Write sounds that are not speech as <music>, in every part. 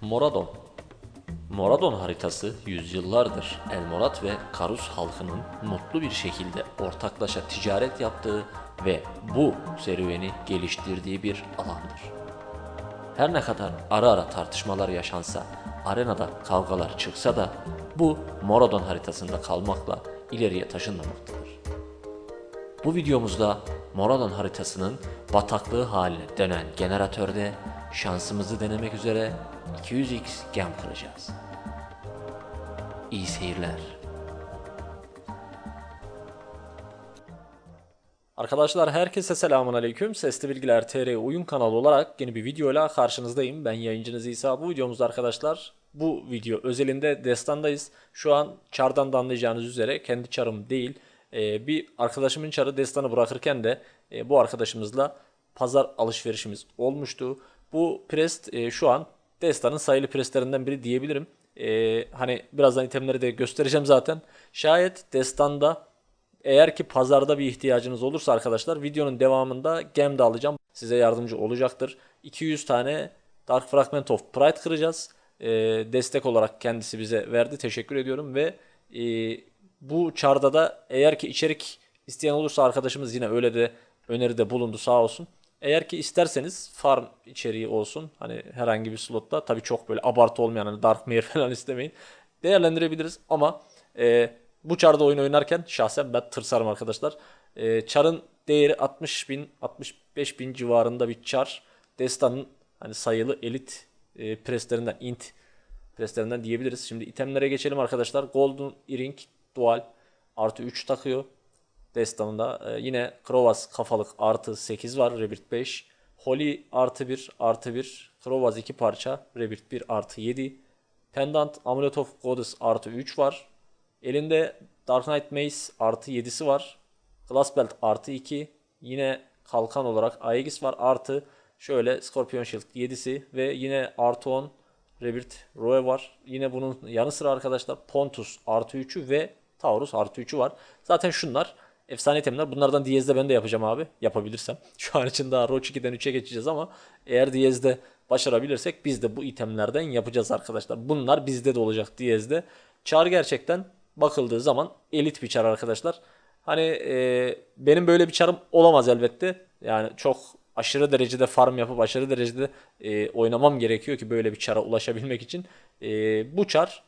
Moradon Moradon haritası yüzyıllardır Elmorat ve Karus halkının mutlu bir şekilde ortaklaşa ticaret yaptığı ve bu serüveni geliştirdiği bir alandır. Her ne kadar ara ara tartışmalar yaşansa, arenada kavgalar çıksa da bu Moradon haritasında kalmakla ileriye taşınmamaktadır. Bu videomuzda Moradon haritasının bataklığı haline dönen generatörde şansımızı denemek üzere 200x gem kıracağız. İyi seyirler. Arkadaşlar herkese selamun aleyküm. Sesli Bilgiler TR oyun kanalı olarak yeni bir videoyla karşınızdayım. Ben yayıncınız İsa. Bu videomuzda arkadaşlar bu video özelinde destandayız. Şu an çardan da anlayacağınız üzere kendi çarım değil. Ee, bir arkadaşımın çarı destanı bırakırken de e, bu arkadaşımızla pazar alışverişimiz olmuştu. Bu prest e, şu an destanın sayılı prestlerinden biri diyebilirim. E, hani birazdan itemleri de göstereceğim zaten. Şayet destanda eğer ki pazarda bir ihtiyacınız olursa arkadaşlar videonun devamında gem de alacağım. Size yardımcı olacaktır. 200 tane Dark Fragment of Pride kıracağız. Ee, destek olarak kendisi bize verdi. Teşekkür ediyorum ve e, bu çarda da eğer ki içerik isteyen olursa arkadaşımız yine öyle de öneride bulundu sağ olsun. Eğer ki isterseniz farm içeriği olsun. Hani herhangi bir slotta tabii çok böyle abartı olmayan hani Dark Mare <laughs> falan istemeyin. Değerlendirebiliriz ama e, bu çarda oyun oynarken şahsen ben tırsarım arkadaşlar. E, çarın değeri 60 bin 65 bin civarında bir çar. Destanın hani sayılı elit e, preslerinden int preslerinden diyebiliriz. Şimdi itemlere geçelim arkadaşlar. Golden Earring Dual artı 3 takıyor. Destanında e, yine Krovaz kafalık artı 8 var. Rebirth 5. Holy artı 1 artı 1. Krovaz 2 parça. Rebirth 1 artı 7. Pendant Amulet of Goddess artı 3 var. Elinde Dark Knight Mace artı 7'si var. Glass Belt artı 2. Yine kalkan olarak Aegis var artı şöyle Scorpion Shield 7'si ve yine artı 10 Rebirth Roe var. Yine bunun yanı sıra arkadaşlar Pontus artı 3'ü ve Taurus artı 3'ü var. Zaten şunlar efsane itemler. Bunlardan Diyez'de ben de yapacağım abi. Yapabilirsem. <laughs> Şu an için daha Roach 2'den 3'e geçeceğiz ama eğer Diyez'de başarabilirsek biz de bu itemlerden yapacağız arkadaşlar. Bunlar bizde de olacak Diyez'de. Çar gerçekten bakıldığı zaman elit bir çar arkadaşlar. Hani e, benim böyle bir çarım olamaz elbette. Yani çok aşırı derecede farm yapıp aşırı derecede e, oynamam gerekiyor ki böyle bir çara ulaşabilmek için. E, bu çar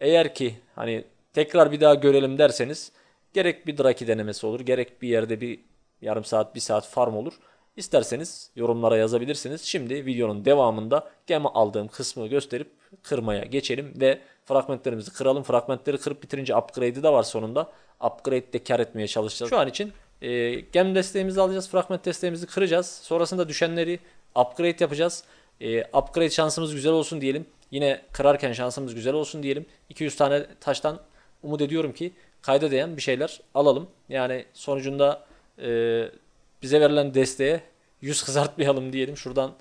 eğer ki hani tekrar bir daha görelim derseniz gerek bir Draki denemesi olur gerek bir yerde bir yarım saat bir saat farm olur. İsterseniz yorumlara yazabilirsiniz. Şimdi videonun devamında gemi aldığım kısmı gösterip kırmaya geçelim ve fragmentlerimizi kıralım. Fragmentleri kırıp bitirince upgrade'i de var sonunda. Upgrade'de kar etmeye çalışacağız. Şu an için e, gem desteğimizi alacağız. Fragment desteğimizi kıracağız. Sonrasında düşenleri upgrade yapacağız. E, upgrade şansımız güzel olsun diyelim. Yine kırarken şansımız güzel olsun diyelim. 200 tane taştan umut ediyorum ki kayda değen bir şeyler alalım. Yani sonucunda e, bize verilen desteğe yüz kızartmayalım diyelim. Şuradan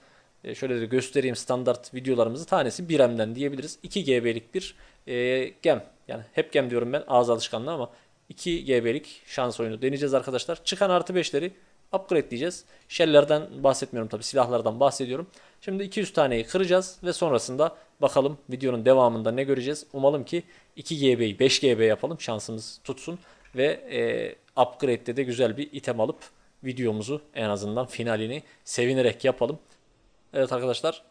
e, şöyle de göstereyim standart videolarımızı. Tanesi 1 M'den diyebiliriz. 2 GB'lik bir e, gem. Yani hep gem diyorum ben ağız alışkanlığı ama 2 GB'lik şans oyunu deneyeceğiz arkadaşlar. Çıkan artı 5'leri upgrade diyeceğiz. Shell'lerden bahsetmiyorum tabi silahlardan bahsediyorum. Şimdi 200 taneyi kıracağız ve sonrasında bakalım videonun devamında ne göreceğiz. Umalım ki 2 GB'yi 5 GB yapalım şansımız tutsun ve e, upgrade'de de güzel bir item alıp videomuzu en azından finalini sevinerek yapalım. Evet arkadaşlar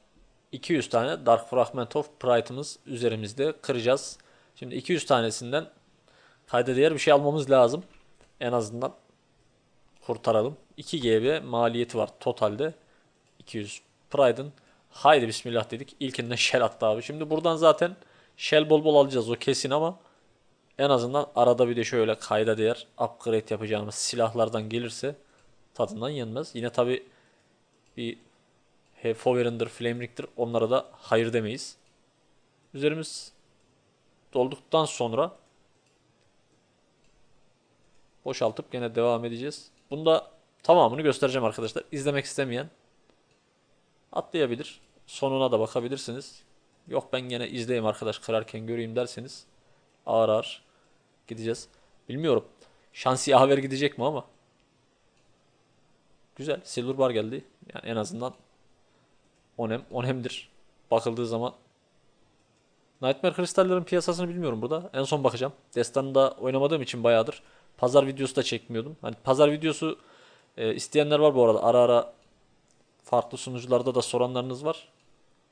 200 tane Dark Fragment of Pride'ımız üzerimizde kıracağız. Şimdi 200 tanesinden kayda değer bir şey almamız lazım. En azından kurtaralım. 2 GB maliyeti var totalde. 200 Pride'ın. Haydi bismillah dedik. İlkinden shell attı abi. Şimdi buradan zaten shell bol bol alacağız o kesin ama en azından arada bir de şöyle kayda değer upgrade yapacağımız silahlardan gelirse tadından yenmez. Yine tabi bir Fover'ındır, Flamering'dir onlara da hayır demeyiz. Üzerimiz dolduktan sonra boşaltıp gene devam edeceğiz. Bunda tamamını göstereceğim arkadaşlar. İzlemek istemeyen atlayabilir. Sonuna da bakabilirsiniz. Yok ben gene izleyeyim arkadaş kırarken göreyim derseniz ağır ağır gideceğiz. Bilmiyorum. Şansi haber gidecek mi ama. Güzel. Silver bar geldi. Yani en azından onem onemdir. bakıldığı zaman. Nightmare kristallerin piyasasını bilmiyorum burada. En son bakacağım. Destan'da oynamadığım için bayağıdır. Pazar videosu da çekmiyordum. Hani pazar videosu e, isteyenler var bu arada. Ara ara farklı sunucularda da soranlarınız var.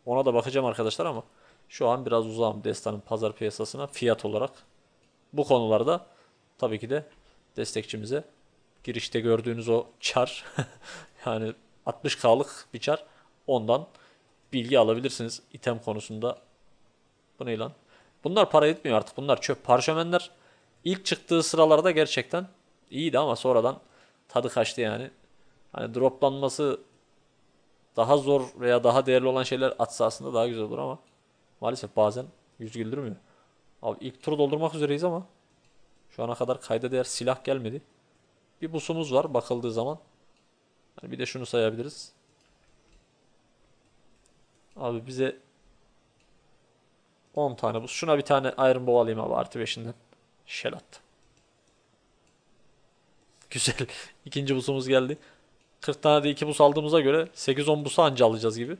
Ona da bakacağım arkadaşlar ama şu an biraz uzağım Destan'ın pazar piyasasına fiyat olarak. Bu konularda tabii ki de destekçimize girişte gördüğünüz o çar <laughs> yani 60K'lık bir çar ondan bilgi alabilirsiniz item konusunda. Bu ne lan? Bunlar para etmiyor artık. Bunlar çöp. Parşömenler ilk çıktığı sıralarda gerçekten iyiydi ama sonradan tadı kaçtı yani. Hani droplanması daha zor veya daha değerli olan şeyler atsa aslında daha güzel olur ama maalesef bazen yüz güldürmüyor. Abi ilk turu doldurmak üzereyiz ama şu ana kadar kayda değer silah gelmedi. Bir busumuz var bakıldığı zaman. Hani bir de şunu sayabiliriz. Abi bize 10 tane buz. Şuna bir tane Iron Bow alayım abi artı 5'inden. Shell attı. Güzel. <laughs> İkinci busumuz geldi. 40 tane de 2 bus aldığımıza göre 8-10 busu anca alacağız gibi.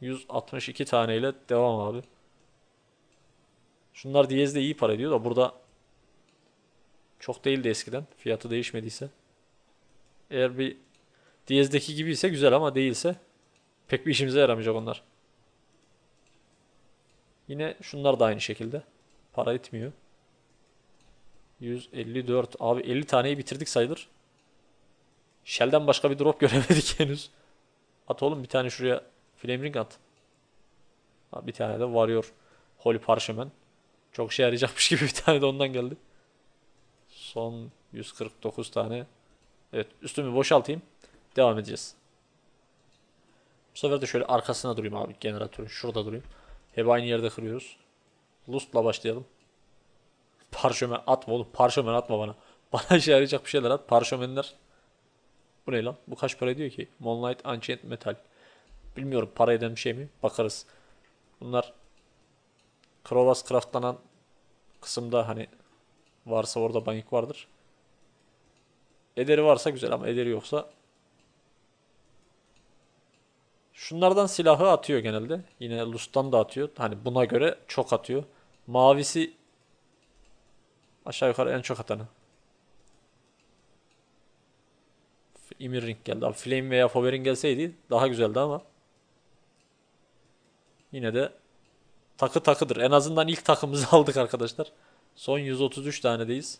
162 taneyle devam abi. Şunlar Diyez'de iyi para ediyor da burada çok değildi eskiden. Fiyatı değişmediyse. Eğer bir Diyez'deki gibi ise güzel ama değilse pek bir işimize yaramayacak onlar. Yine şunlar da aynı şekilde. Para etmiyor. 154. Abi 50 taneyi bitirdik sayılır. Shell'den başka bir drop <laughs> göremedik henüz. At oğlum bir tane şuraya Flame Ring at. Bir tane de Warrior Holy Parchment. Çok şey yarayacakmış <laughs> gibi bir tane de ondan geldi. Son 149 tane. Evet üstümü boşaltayım. Devam edeceğiz. Bu sefer de şöyle arkasına durayım abi generatörün. Şurada durayım. Hep aynı yerde kırıyoruz. Lust'la başlayalım. Parşömen atma oğlum. Parşömen atma bana. <laughs> Bana işe yarayacak bir şeyler at. Parşömenler. Bu ne lan? Bu kaç para ediyor ki? Moonlight Ancient Metal. Bilmiyorum para eden bir şey mi? Bakarız. Bunlar Krovas craftlanan kısımda hani varsa orada bank vardır. Ederi varsa güzel ama ederi yoksa Şunlardan silahı atıyor genelde. Yine Lust'tan da atıyor. Hani buna göre çok atıyor. Mavisi aşağı yukarı en çok atanı. Emir Ring geldi. Abi Flame veya Foverin gelseydi daha güzeldi ama. Yine de takı takıdır. En azından ilk takımızı <laughs> aldık arkadaşlar. Son 133 tanedeyiz.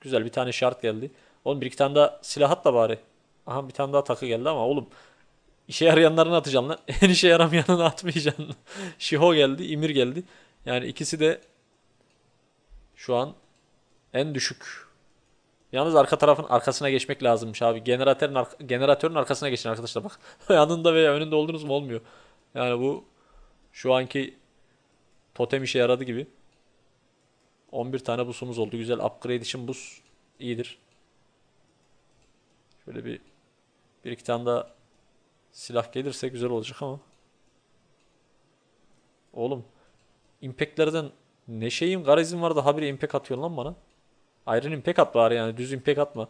Güzel bir tane şart geldi. Oğlum bir iki tane daha silah at da bari. Aha bir tane daha takı geldi ama oğlum işe yarayanlarını atacaksın lan. <laughs> En işe yaramayanını atmayacaksın. <laughs> Shiho geldi, Ymir geldi. Yani ikisi de şu an en düşük. Yalnız arka tarafın arkasına geçmek lazımmış abi. Generatörün, arka- generatörün arkasına geçin arkadaşlar bak. <laughs> Yanında veya önünde oldunuz mu olmuyor. Yani bu şu anki totem işe yaradı gibi. 11 tane busumuz oldu. Güzel upgrade için bus iyidir. Şöyle bir bir iki tane daha silah gelirse güzel olacak ama. Oğlum impactlerden ne şeyim garizim var da habire impact atıyor lan bana. Iron impact at bari yani düz impact atma.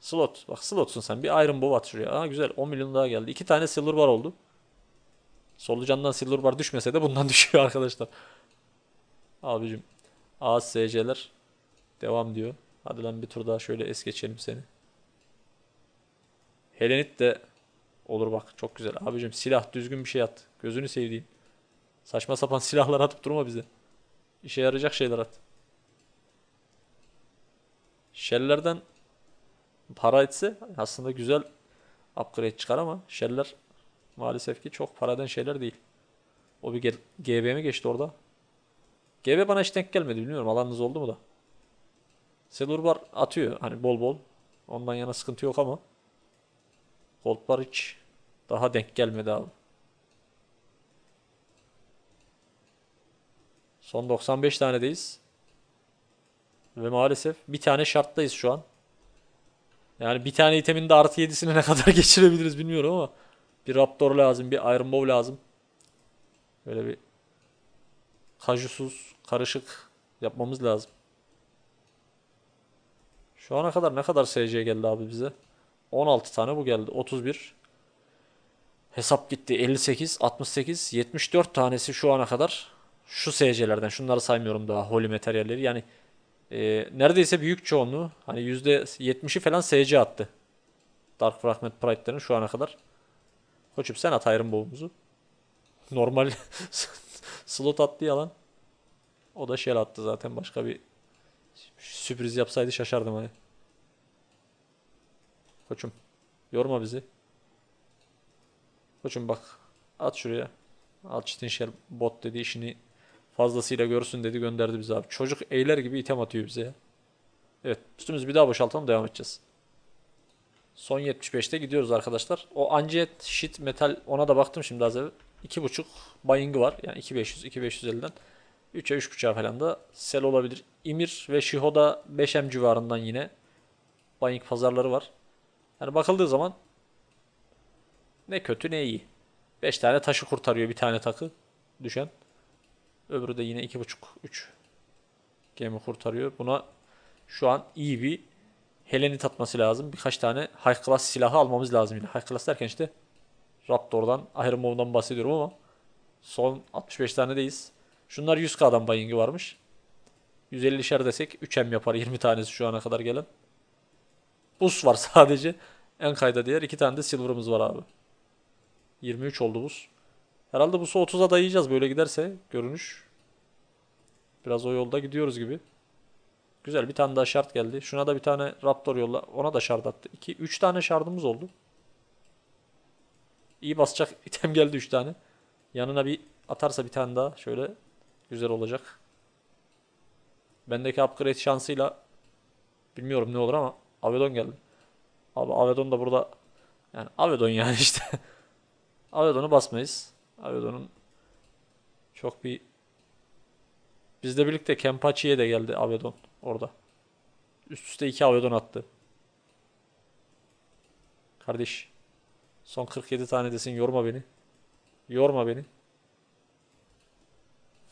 Slot. Bak slotsun sen. Bir Iron Bow at şuraya. Aa güzel 10 milyon daha geldi. İki tane Silver Bar oldu. Solucandan Silver Bar düşmese de bundan <laughs> düşüyor arkadaşlar. Abicim. ASC'ler devam diyor. Hadi lan bir tur daha şöyle es geçelim seni. Helenit de olur bak çok güzel. Abicim silah düzgün bir şey at. Gözünü sevdiğim. Saçma sapan <laughs> silahlar atıp durma bize. İşe yarayacak şeyler at. Shell'lerden para etse aslında güzel upgrade çıkar ama Shell'ler maalesef ki çok para şeyler değil. O bir GB mi geçti orada? GB bana hiç denk gelmedi bilmiyorum alanınız oldu mu da. Silver Bar atıyor hani bol bol. Ondan yana sıkıntı yok ama Gold Bar hiç daha denk gelmedi abi. Son 95 tanedeyiz. Ve maalesef bir tane şarttayız şu an. Yani bir tane itemin de artı 7'sini ne <laughs> kadar geçirebiliriz bilmiyorum ama bir Raptor lazım, bir Iron Bow lazım. Böyle bir kajusuz, karışık yapmamız lazım. Şu ana kadar ne kadar SC geldi abi bize? 16 tane bu geldi. 31. Hesap gitti 58, 68, 74 tanesi şu ana kadar şu SC'lerden. Şunları saymıyorum daha holy materyalleri. Yani e, neredeyse büyük çoğunluğu hani %70'i falan SC attı. Dark Fragment Pride'lerin şu ana kadar. Koçum sen at Iron Bow'umuzu. Normal <laughs> slot attı yalan. O da shell attı zaten başka bir sürpriz yapsaydı şaşardım hani. Koçum yorma bizi. Koçum bak at şuraya. Al çitin shell bot dedi işini fazlasıyla görsün dedi gönderdi bizi abi. Çocuk eyler gibi item atıyor bize. Evet üstümüzü bir daha boşaltalım devam edeceğiz. Son 75'te gidiyoruz arkadaşlar. O Anjet Shit Metal ona da baktım şimdi az evvel. 2.5 buying'ı var. Yani 2500 2550'den 3'e 3.5'a falan da sell olabilir. Imir ve Shiho'da 5M civarından yine buying pazarları var. Yani bakıldığı zaman ne kötü ne iyi. 5 tane taşı kurtarıyor bir tane takı düşen. Öbürü de yine 2.5 3 gemi kurtarıyor. Buna şu an iyi bir Helenit atması lazım. Birkaç tane high class silahı almamız lazım yine. High class derken işte Raptor'dan, Iron Mow'dan bahsediyorum ama son 65 tanedeyiz. Şunlar 100k'dan buying'i varmış. 150'şer desek 3M yapar 20 tanesi şu ana kadar gelen. Bus var <laughs> sadece. En kayda diğer iki tane de silver'ımız var abi. 23 oldu bus. Herhalde busu 30'a dayayacağız böyle giderse görünüş. Biraz o yolda gidiyoruz gibi. Güzel bir tane daha şart geldi. Şuna da bir tane Raptor yolla. Ona da şart attı. 2 3 tane şardımız oldu. İyi basacak <laughs> item geldi 3 tane. Yanına bir atarsa bir tane daha şöyle güzel olacak. Bendeki upgrade şansıyla bilmiyorum ne olur ama Avedon geldi. Abi Avedon da burada yani Avedon yani <laughs> işte. Avedon'u basmayız. Avedon'un çok bir Bizle birlikte Kempachi'ye de geldi Avedon orada. Üst üste iki Avedon attı. Kardeş. Son 47 tane desin yorma beni. Yorma beni.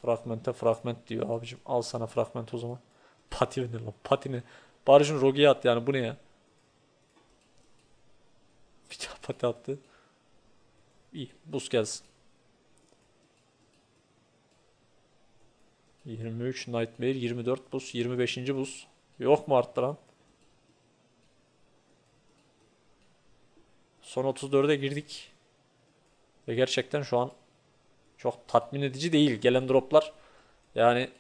Fragmente fragment diyor abicim. Al sana fragment o zaman. <laughs> Pati ne lan? Pati ne? Bari Rogi'ye at yani bu ne ya? Bir daha pati attı. İyi. Buz gelsin. 23 Nightmare, 24 buz, 25. buz. Yok mu arttıran? Son 34'e girdik. Ve gerçekten şu an çok tatmin edici değil gelen droplar. Yani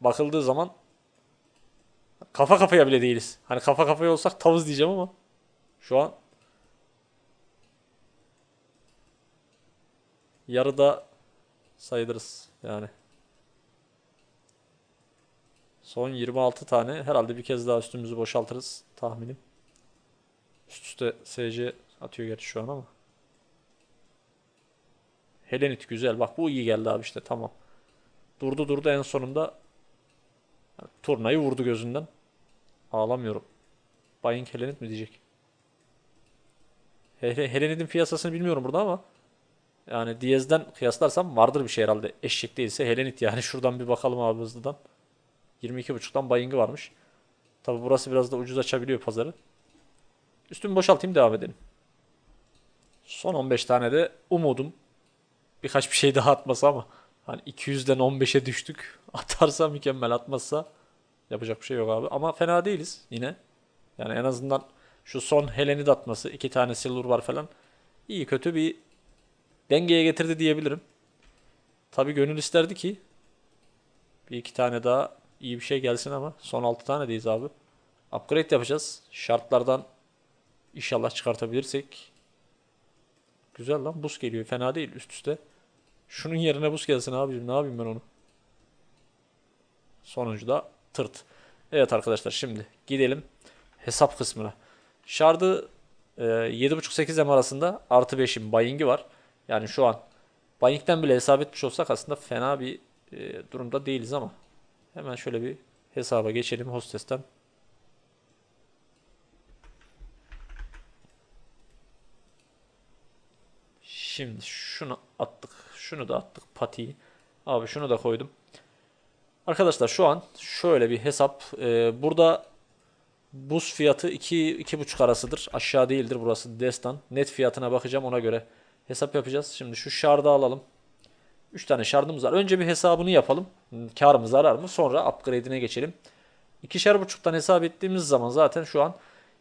bakıldığı zaman kafa kafaya bile değiliz. Hani kafa kafaya olsak tavız diyeceğim ama şu an yarıda sayılırız yani. Son 26 tane. Herhalde bir kez daha üstümüzü boşaltırız tahminim. Üst üste SC atıyor gerçi şu an ama. Helenit güzel. Bak bu iyi geldi abi işte tamam. Durdu durdu en sonunda turnayı vurdu gözünden. Ağlamıyorum. Buying Helenit mi diyecek? Hele, Helenit'in piyasasını bilmiyorum burada ama yani Diyez'den kıyaslarsam vardır bir şey herhalde. Eşek değilse Helenit yani. <laughs> Şuradan bir bakalım abi hızlıdan. 22.5'tan buying'i varmış. Tabi burası biraz da ucuz açabiliyor pazarı. Üstümü boşaltayım devam edelim. Son 15 tane de umudum birkaç bir şey daha atmasa ama hani 200'den 15'e düştük. <laughs> Atarsa mükemmel atmazsa yapacak bir şey yok abi. Ama fena değiliz yine. Yani en azından şu son Helen'i de atması iki tane silver var falan. İyi kötü bir dengeye getirdi diyebilirim. Tabi gönül isterdi ki bir iki tane daha iyi bir şey gelsin ama son 6 tanedeyiz abi. Upgrade yapacağız. Şartlardan inşallah çıkartabilirsek. Güzel lan buz geliyor. Fena değil üst üste. Şunun yerine buz gelsin abicim. Ne yapayım ben onu? Sonuncu da tırt. Evet arkadaşlar şimdi gidelim hesap kısmına. Şardı e, 7.5-8 M arasında artı 5'in buying'i var. Yani şu an buying'den bile hesap etmiş olsak aslında fena bir e, durumda değiliz ama Hemen şöyle bir hesaba geçelim hostesten. Şimdi şunu attık. Şunu da attık patiyi. Abi şunu da koydum. Arkadaşlar şu an şöyle bir hesap. Ee, burada buz fiyatı 2 2,5 arasıdır. Aşağı değildir burası destan. Net fiyatına bakacağım ona göre hesap yapacağız. Şimdi şu şardı alalım. 3 tane şardımız var. Önce bir hesabını yapalım. Kar mı zarar mı? Sonra upgrade'ine geçelim. İkişer buçuktan hesap ettiğimiz zaman zaten şu an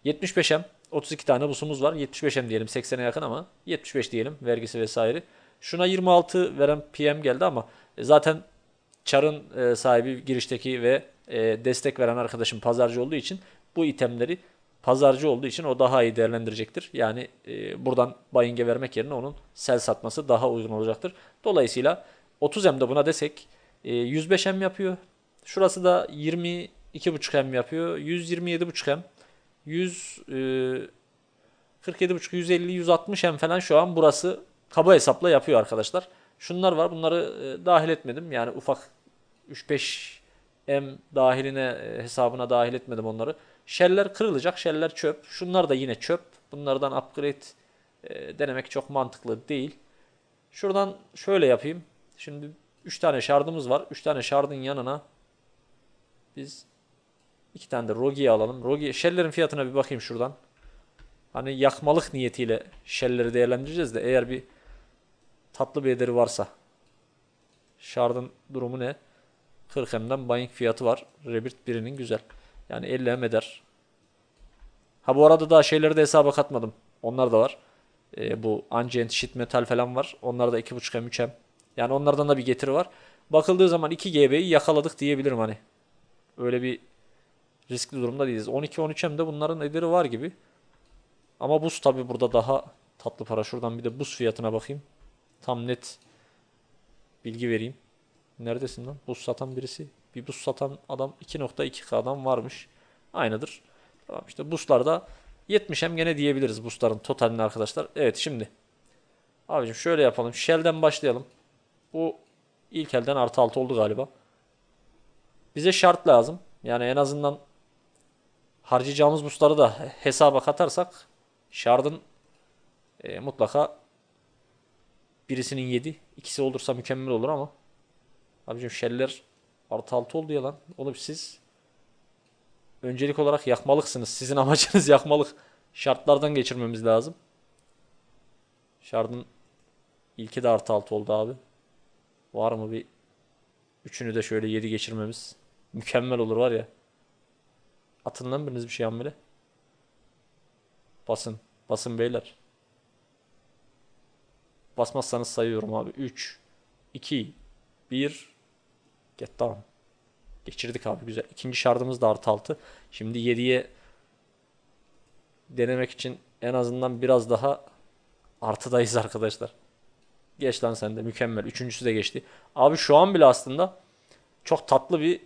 75M 32 tane busumuz var. 75M diyelim 80'e yakın ama 75 diyelim vergisi vesaire. Şuna 26 veren PM geldi ama e, zaten Çar'ın e, sahibi girişteki ve e, destek veren arkadaşım pazarcı olduğu için bu itemleri pazarcı olduğu için o daha iyi değerlendirecektir. Yani e, buradan buying'e vermek yerine onun sell satması daha uygun olacaktır. Dolayısıyla 30M de buna desek e, 105M yapıyor. Şurası da 22.5M yapıyor. 127.5M. 100 e, 47.5 150 160 M falan şu an burası kaba hesapla yapıyor arkadaşlar. Şunlar var. Bunları e, dahil etmedim. Yani ufak 3-5 M dahiline e, hesabına dahil etmedim onları. Shell'ler kırılacak. Shell'ler çöp. Şunlar da yine çöp. Bunlardan upgrade e, denemek çok mantıklı değil. Şuradan şöyle yapayım. Şimdi 3 tane şardımız var. 3 tane şardın yanına biz 2 tane de Rogi'yi alalım. Rogi Shell'lerin fiyatına bir bakayım şuradan. Hani yakmalık niyetiyle Shell'leri değerlendireceğiz de eğer bir tatlı bir ederi varsa. Shard'ın durumu ne? 40 M'den buying fiyatı var. Rebirth birinin güzel. Yani 50 M eder. Ha bu arada daha şeyleri de hesaba katmadım. Onlar da var. Ee, bu Ancient Sheet Metal falan var. Onlar da 2.5 M 3 M. Yani onlardan da bir getiri var. Bakıldığı zaman 2 GB'yi yakaladık diyebilirim hani. Öyle bir riskli durumda değiliz. 12-13 M'de bunların ederi var gibi. Ama buz tabi burada daha tatlı para. Şuradan bir de buz fiyatına bakayım. Tam net bilgi vereyim. Neredesin lan? Buz satan birisi. Bir buz satan adam 2.2K'dan varmış. Aynıdır. Tamam işte buzlarda 70 hem gene diyebiliriz buzların totalini arkadaşlar. Evet şimdi. Abicim şöyle yapalım. Shell'den başlayalım. Bu ilk elden artı 6 oldu galiba. Bize şart lazım. Yani en azından harcayacağımız busları da hesaba katarsak Shard'ın e, mutlaka birisinin 7, ikisi olursa mükemmel olur ama abicim Shell'ler artı 6 oldu ya lan. Oğlum siz öncelik olarak yakmalıksınız. Sizin <laughs> amacınız yakmalık. Şartlardan geçirmemiz lazım. Shard'ın ilki de artı 6 oldu abi. Var mı bir üçünü de şöyle 7 geçirmemiz? Mükemmel olur var ya. Atın lan biriniz bir şey hamile. Basın. Basın beyler. Basmazsanız sayıyorum abi. 3, 2, 1. Get down. Geçirdik abi güzel. İkinci şardımız da artı 6. Şimdi 7'ye denemek için en azından biraz daha artıdayız arkadaşlar. Geç lan sen de mükemmel. Üçüncüsü de geçti. Abi şu an bile aslında çok tatlı bir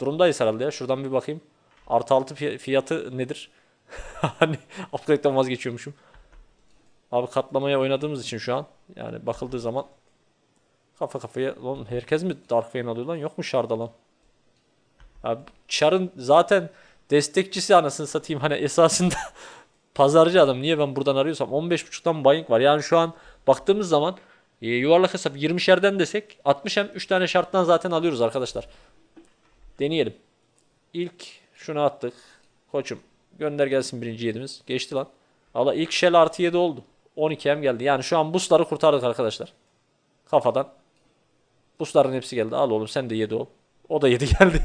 durumdayız herhalde ya. Şuradan bir bakayım. Artı 6 fiy- fiyatı nedir? <laughs> hani upgrade'den vazgeçiyormuşum. Abi katlamaya oynadığımız için şu an yani bakıldığı zaman kafa kafaya lan herkes mi Dark Vayne alıyor lan yok mu Shard'a lan? Abi Char'ın zaten destekçisi anasını satayım hani esasında <laughs> pazarcı adam niye ben buradan arıyorsam 15.5'tan buying var. Yani şu an baktığımız zaman e, yuvarlak hesap 20'şerden desek 60 hem 3 tane şarttan zaten alıyoruz arkadaşlar. Deneyelim. İlk şunu attık. Koçum gönder gelsin birinci yedimiz. Geçti lan. Allah ilk shell artı 7 oldu. 12 hem geldi. Yani şu an busları kurtardık arkadaşlar. Kafadan. Busların hepsi geldi. Al oğlum sen de 7 ol. O da 7 <laughs> geldi.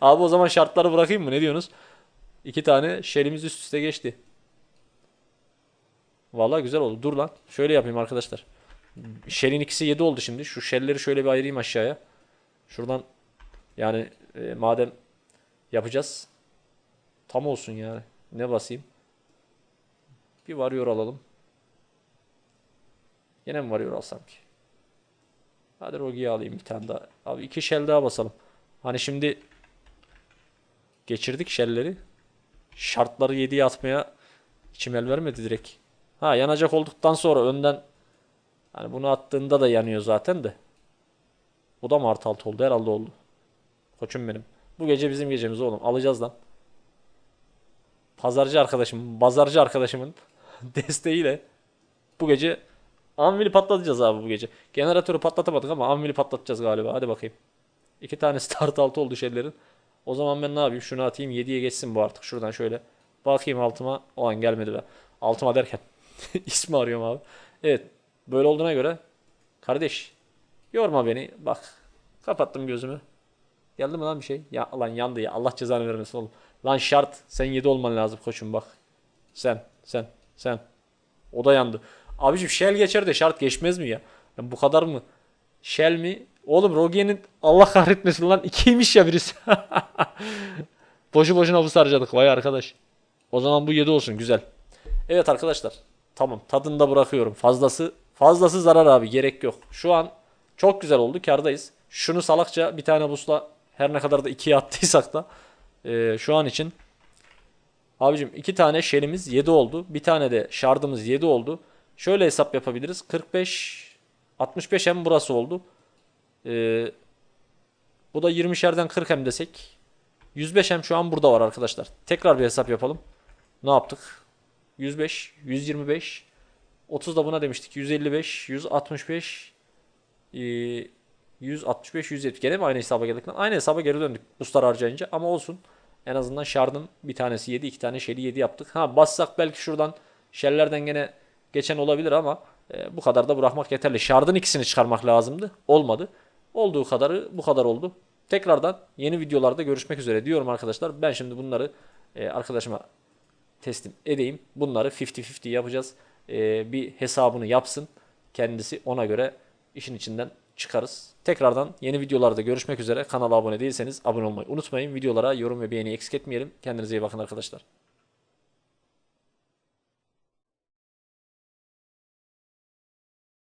Abi o zaman şartları bırakayım mı? Ne diyorsunuz? İki tane shellimiz üst üste geçti. Vallahi güzel oldu. Dur lan. Şöyle yapayım arkadaşlar. Shell'in ikisi 7 oldu şimdi. Şu shell'leri şöyle bir ayırayım aşağıya. Şuradan yani e, madem yapacağız. Tam olsun yani. Ne basayım? Bir varıyor alalım. Yine mi varıyor alsam ki? Hadi Rogi'yi alayım bir tane daha. Abi iki shell daha basalım. Hani şimdi geçirdik shell'leri. Şartları 7'ye atmaya içim el vermedi direkt. Ha yanacak olduktan sonra önden hani bunu attığında da yanıyor zaten de. Bu da mı artı oldu? Herhalde oldu. Koçum benim. Bu gece bizim gecemiz oğlum. Alacağız lan. Pazarcı arkadaşım, bazarcı arkadaşımın <laughs> desteğiyle bu gece Anvil'i patlatacağız abi bu gece. Generatörü patlatamadık ama Anvil'i patlatacağız galiba. Hadi bakayım. İki tane <laughs> start altı oldu şeylerin. O zaman ben ne yapayım? Şunu atayım. 7'ye geçsin bu artık. Şuradan şöyle. Bakayım altıma. O an gelmedi be. Altıma derken. <laughs> ismi arıyorum abi. Evet. Böyle olduğuna göre kardeş yorma beni. Bak kapattım gözümü. Geldi mi lan bir şey? Ya lan yandı ya. Allah cezanı vermesin oğlum. Lan şart. Sen 7 olman lazım koçum bak. Sen, sen, sen. O da yandı. Abicim Shell geçer de şart geçmez mi ya? Yani bu kadar mı? Shell mi? Oğlum Rogi'nin Allah kahretmesin lan ikiymiş ya birisi. <laughs> Boşu boşuna bu sarcadık vay arkadaş. O zaman bu 7 olsun güzel. Evet arkadaşlar. Tamam tadını da bırakıyorum. Fazlası fazlası zarar abi gerek yok. Şu an çok güzel oldu kardayız. Şunu salakça bir tane busla her ne kadar da ikiye attıysak da eee, şu an için Abicim iki tane şelimiz 7 oldu. Bir tane de şardımız 7 oldu. Şöyle hesap yapabiliriz. 45 65 hem burası oldu. Ee, bu da 20'şerden 40 hem desek. 105 hem şu an burada var arkadaşlar. Tekrar bir hesap yapalım. Ne yaptık? 105, 125, 30 da buna demiştik. 155, 165, ee, 165, 170. Gene mi aynı hesaba geldik lan? Aynı hesaba geri döndük. Buslar harcayınca ama olsun. En azından şardın bir tanesi 7, iki tane şeli 7 yaptık. Ha bassak belki şuradan şellerden gene geçen olabilir ama e, bu kadar da bırakmak yeterli. Şardın ikisini çıkarmak lazımdı. Olmadı. Olduğu kadarı bu kadar oldu. Tekrardan yeni videolarda görüşmek üzere diyorum arkadaşlar. Ben şimdi bunları e, arkadaşıma teslim edeyim. Bunları 50-50 yapacağız. E, bir hesabını yapsın. Kendisi ona göre işin içinden çıkarız. Tekrardan yeni videolarda görüşmek üzere. Kanala abone değilseniz abone olmayı unutmayın. Videolara yorum ve beğeni eksik etmeyelim. Kendinize iyi bakın arkadaşlar.